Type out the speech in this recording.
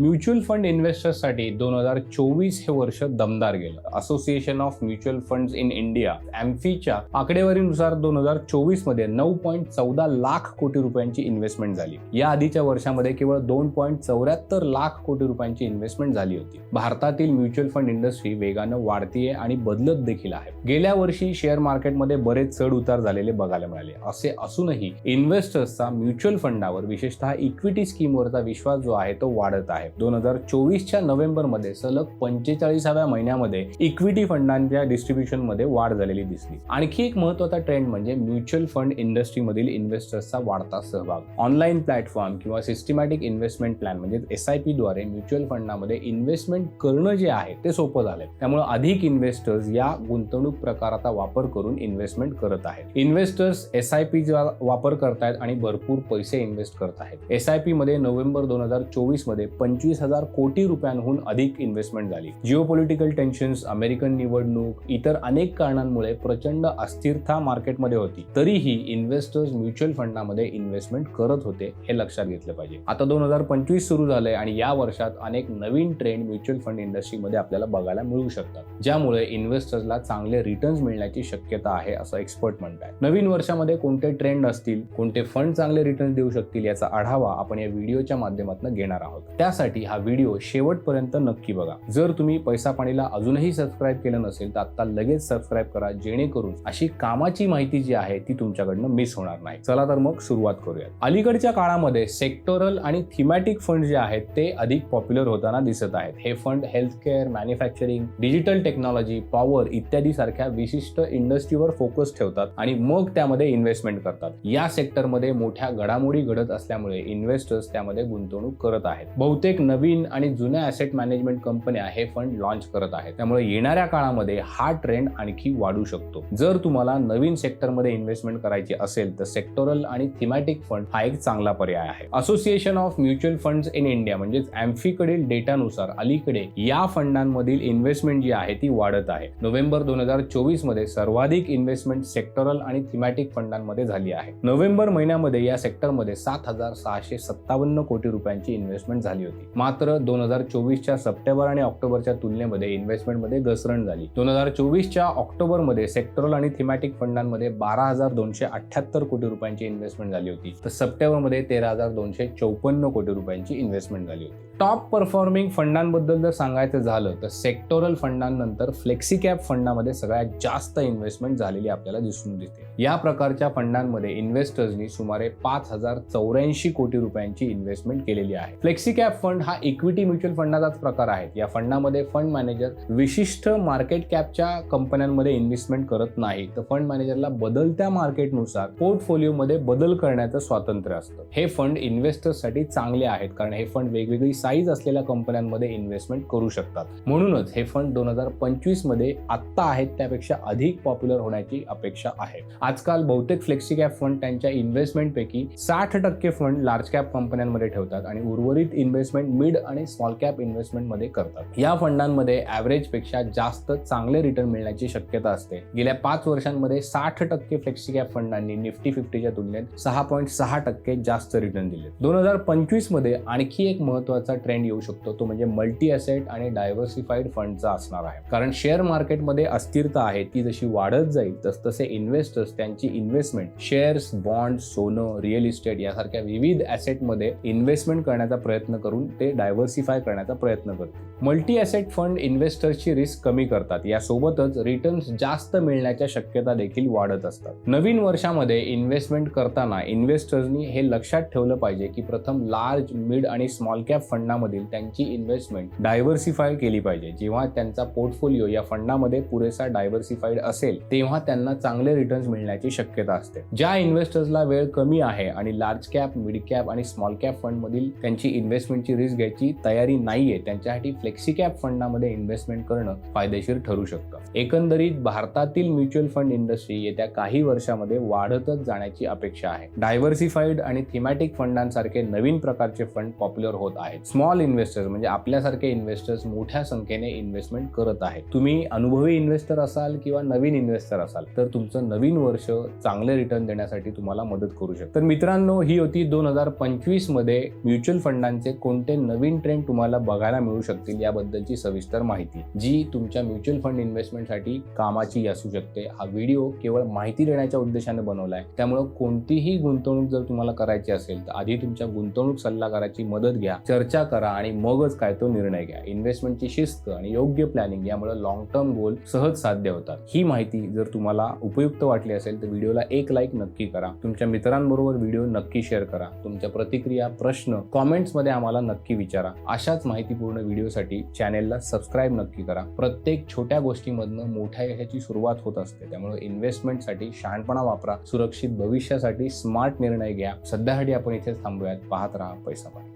Mutual fund इन्व्हेस्टर्ससाठी दोन हजार चोवीस हे वर्ष दमदार गेलं. Association of mutual funds in India एम्फीच्या आकडेवारीनुसार दोन हजार चोवीसमध्ये नऊ पॉईंट चौदा लाख कोटी रुपयांची इन्व्हेस्टमेंट झाली. या आधीच्या वर्षामध्ये केवळ दोन पॉईंट चौऱ्याहत्तर लाख कोटी रुपयांची इन्व्हेस्टमेंट झाली होती. भारतातील म्युच्युअल फंड इंडस्ट्री वेगानं वाढतीये आणि बदलत देखील आहे. गेल्या वर्षी शेअर मार्केटमध्ये बरेच चढ उतार झालेले बघायला मिळाले. असे असूनही इन्व्हेस्टर्सचा म्युच्युअल फंडावर विशेषतः इक्विटी स्कीमवरचा विश्वास जो आहे तो वाढत आहे. दोन हजार चोवीसच्या नोव्हेंबरमध्ये सलग पंचेचाळीसाव्या महिन्यामध्ये इक्विटी फंडांच्या डिस्ट्रीब्युशनमध्ये वाढ झालेली दिसली. आणखी एक महत्त्वाचा ट्रेंड म्हणजे म्युच्युअल फंड इंडस्ट्रीमधील इन्व्हेस्टर्सचा वाढता सहभाग. ऑनलाईन प्लॅटफॉर्म किंवा सिस्टमॅटिक इन्व्हेस्टमेंट प्लॅन म्हणजे एस आय पी द्वारे म्युच्युअल फंडामध्ये इन्व्हेस्टमेंट करणं जे आहे ते सोपं झालंय. त्यामुळे अधिक इन्व्हेस्टर्स या गुंतवणूक प्रकाराचा वापर करून इन्व्हेस्टमेंट करत आहेत. इन्व्हेस्टर्स एस आय पी वापर करतायत आणि भरपूर पैसे इन्व्हेस्ट करत आहेत. एस आय पी मध्ये नोव्हेंबर दोन हजार चोवीसमध्ये पंचवीस हजार कोटी रुपयांहून अधिक इन्व्हेस्टमेंट झाली. जिओपॉलिटिकल टेन्शन्स अमेरिकन निवडणूक इतर अनेक कारणांमुळे प्रचंड अस्थिरता मार्केटमध्ये होती. तरीही इन्व्हेस्टर्स म्युच्युअल फंडामध्ये इन्व्हेस्टमेंट करत होते हे लक्षात घेतलं पाहिजे. आता दोन हजार पंचवीस सुरू झालंय आणि या वर्षात अनेक नवीन ट्रेंड म्युच्युअल फंड इंडस्ट्रीमध्ये आपल्याला बघायला मिळू शकतात. ज्यामुळे इन्व्हेस्टर्सला चांगले रिटर्न्स मिळण्याची शक्यता आहे असं एक्सपर्ट म्हणतात नवीन वर्षामध्ये कोणते ट्रेंड असतील कोणते फंड चांगले रिटर्न्स देऊ शकतील याचा आढावा आपण या व्हिडिओच्या माध्यमातून घेणार आहोत. त्यासाठी हा व्हिडिओ शेवटपर्यंत नक्की बघा. जर तुम्ही पैसा पाणीला अजूनही सबस्क्राईब केलं नसेल तर आता लगेच सबस्क्राईब करा जेणेकरून अशी कामाची माहिती जी आहे ती तुमच्याकडनं मिस होणार नाही. चला तर मग सुरुवात करूया अलीकडच्या काळामध्ये सेक्टोरल आणि थिमॅटिक फंड जे आहेत ते अधिक पॉप्युलर होताना दिसत आहेत. हे fund healthcare manufacturing digital technology power इत्यादी सारख्या विशिष्ट इंडस्ट्रीवर फोकस ठेवतात आणि मग त्यामध्ये इन्व्हेस्टमेंट करतात. या सेक्टरमध्ये मोठ्या घडामोडी घडत असल्यामुळे इन्व्हेस्टर्स त्यामध्ये गुंतवणूक करत आहेत. बहुतेक नवीन आणि जुन्या ॲसेट मॅनेजमेंट कंपन्या हे फंड लॉन्च करत आहेत त्यामुळे येणाऱ्या काळामध्ये हा ट्रेंड आणखी वाढू शकतो. जर तुम्हाला नवीन सेक्टरमध्ये इन्व्हेस्टमेंट करायची असेल तर सेक्टोरल आणि थिमॅटिक फंड हा एक चांगला पर्याय आहे. Association of mutual funds in India म्हणजेच कडील डेटानुसार अलीकडे या फंडांमधील इन्व्हेस्टमेंट जी आहे ती वाढत आहे. नोव्हेंबर दोन हजार चोवीसमध्ये सर्वाधिक इन्व्हेस्टमेंट सेक्टरल आणि थिमॅटिक फंडांमध्ये झाली आहे. नोव्हेंबर महिन्यामध्ये या सेक्टरमध्ये सात हजार सहाशे सत्तावन्न कोटी रुपयांची इन्व्हेस्टमेंट झाली होती. मात्र दोन हजार चोवीसच्या सप्टेंबर आणि ऑक्टोबरच्या तुलनेमध्ये इन्व्हेस्टमेंटमध्ये घसरण झाली. दोन हजार चोवीसच्या ऑक्टोबरमध्ये सेक्टरल आणि थिमॅटिक फंडांमध्ये बारा हजार दोनशे अठ्याहत्तर कोटी रुपयांची इन्व्हेस्टमेंट झाली होती. तर सप्टेंबरमध्ये तेरा हजार दोनशे चौपन्न कोटी रुपयांची इन्व्हेस्टमेंट झाली होती. टॉप परफॉर्मिंग फंडांबद्दल जर सांगायचं झालं तर सेक्टोरल फंडांनंतर फ्लेक्सी कॅप फंडामध्ये सगळ्यात जास्त इन्व्हेस्टमेंट झालेली आपल्याला दिसून येते या प्रकारच्या फंडांमध्ये इन्व्हेस्टर्सनी सुमारे पाच हजार चौऱ्याऐंशी कोटी रुपयांची इन्व्हेस्टमेंट केलेली आहे. फ्लेक्सी कॅप फंड हा इक्विटी म्युच्युअल फंडाचाच प्रकार आहे. या फंडामध्ये फंड मॅनेजर विशिष्ट मार्केट कॅपच्या कंपन्यांमध्ये इन्व्हेस्टमेंट करत नाही. तर फंड मॅनेजरला बदलत्या मार्केटनुसार पोर्टफोलिओमध्ये बदल करण्याचं स्वातंत्र्य असतं. हे फंड इन्व्हेस्टर्ससाठी चांगले आहेत. कारण हे फंड वेगवेगळी साईज असलेल्या कंपन्यांमध्ये इन्व्हेस्टमेंट करू शकतात. म्हणूनच हे फंड दोन हजार पंचवीसमध्ये आत्ता आहेत त्यापेक्षा अधिक पॉप्युलर होण्याची अपेक्षा आहे. आजकाल बहुतेक फ्लेक्सी कॅप फंड त्यांच्या इन्व्हेस्टमेंटपैकी साठ टक्के फंड लार्ज कॅप कंपन्यांमध्ये ठेवतात आणि उर्वरित इन्व्हेस्टमेंट मिड आणि स्मॉल कॅप इन्व्हेस्टमेंटमध्ये करतात. या फंडांमध्ये ऍव्हरेजपेक्षा जास्त चांगले रिटर्न मिळण्याची शक्यता असते. गेल्या पाच वर्षांमध्ये साठ टक्के फ्लेक्सी कॅप फंडांनी निफ्टी फिफ्टीच्या तुलनेत सहा पॉईंट सहा टक्के जास्त रिटर्न दिले दोन हजार पंचवीसमध्ये आणखी एक महत्त्वाचा ट्रेंड येऊ शकतो. तो म्हणजे मल्टी असेट आणि डायव्हर्सिफाईड फंडचा असणार आहे. कारण शेअर मार्केटमध्ये अस्थिरता आहे ती जशी वाढत जाईल तस तसे इन्व्हेस्टर्स त्यांची इन्व्हेस्टमेंट शेअर्स बॉन्ड सोनं रिअल इस्टेट यासारख्या विविध ॲसेटमध्ये इन्व्हेस्टमेंट करण्याचा प्रयत्न करून ते डायव्हर्सिफाय करण्याचा प्रयत्न करतात मल्टी ॲसेट फंड इन्व्हेस्टर्सची रिस्क कमी करतात. यासोबतच रिटर्न्स जास्त मिळण्याच्या शक्यता देखील वाढत असतात. नवीन वर्षामध्ये इन्व्हेस्टमेंट करताना इन्व्हेस्टर्सनी हे लक्षात ठेवलं पाहिजे की प्रथम लार्ज मिड आणि स्मॉल कॅप फंडामधील त्यांची इन्व्हेस्टमेंट डायव्हर्सिफाय केली पाहिजे. जेव्हा त्यांचा पोर्टफोलिओ या फंडामध्ये पुरेसा डायव्हर्सिफाईड असेल तेव्हा त्यांना चांगले रिटर्न्स मिळण्याची शक्यता असते. ज्या इन्व्हेस्टर्सला वेळ कमी आहे आणि लार्ज कॅप मिड कॅप आणि स्मॉल कॅप फंडमधील त्यांची इन्व्हेस्टमेंटची रिस्क घ्यायची तयारी नाहीये त्यांच्यासाठी फ्लेक्सी कॅप फंडामध्ये इन्व्हेस्टमेंट करणं फायदेशीर ठरू शकतं. एकंदरीत भारतातील म्युच्युअल फंड इंडस्ट्री येत्या काही वर्षामध्ये वाढतच जाण्याची अपेक्षा आहे. डायव्हर्सिफाईड आणि थिमॅटिक फंडांसारखे नवीन प्रकारचे फंड पॉप्युलर होत आहेत. स्मॉल इन्व्हेस्टर्स म्हणजे आपल्यासारखे इन्व्हेस्टर्स मोठ्या संख्येने इन्व्हेस्टमेंट करत आहेत. तुम्ही अनुभवी इन्व्हेस्टर असाल किंवा नवीन इन्व्हेस्टर असाल तर तुमचं नवीन वर्ष चांगले रिटर्न देण्यासाठी तुम्हाला मदत करू शकतं. तर मित्रांनो ही होती दोन हजार पंचवीसमध्ये म्युच्युअल फंडांचे कोणते कोणते नवीन ट्रेंड तुम्हाला बघायला मिळू शकतील याबद्दलची सविस्तर माहिती जी तुमच्या म्युच्युअल फंड इन्व्हेस्टमेंटसाठी कामाची असू शकते. हा व्हिडिओ केवळ माहिती देण्याच्या उद्देशाने बनवला आहे त्यामुळे कोणतीही गुंतवणूक जर तुम्हाला करायची असेल तर आधी तुमच्या गुंतवणूक सल्लागाराची मदत घ्या. चर्चा करा आणि मगच काय तो निर्णय घ्या. इन्व्हेस्टमेंटची शिस्त आणि योग्य प्लॅनिंग यामुळे लॉंग टर्म गोल सहज साध्य होतात. ही माहिती जर तुम्हाला उपयुक्त वाटली असेल तर व्हिडिओला एक लाईक नक्की करा. तुमच्या मित्रांबरोबर व्हिडिओ नक्की शेअर करा. तुमच्या प्रतिक्रिया प्रश्न कॉमेंट्समध्ये आम्हाला नक्की विचारा. अशाच माहितीपूर्ण व्हिडिओसाठी चॅनेलला सबस्क्राईब नक्की करा. प्रत्येक छोट्या गोष्टीमधनं मोठ्या यशाची सुरुवात होत असते. त्यामुळे इन्व्हेस्टमेंटसाठी शहाणपणा वापरा. सुरक्षित भविष्यासाठी स्मार्ट निर्णय घ्या. सध्यासाठी आपण इथेच थांबूयात. पाहत राहा पैसा पाणी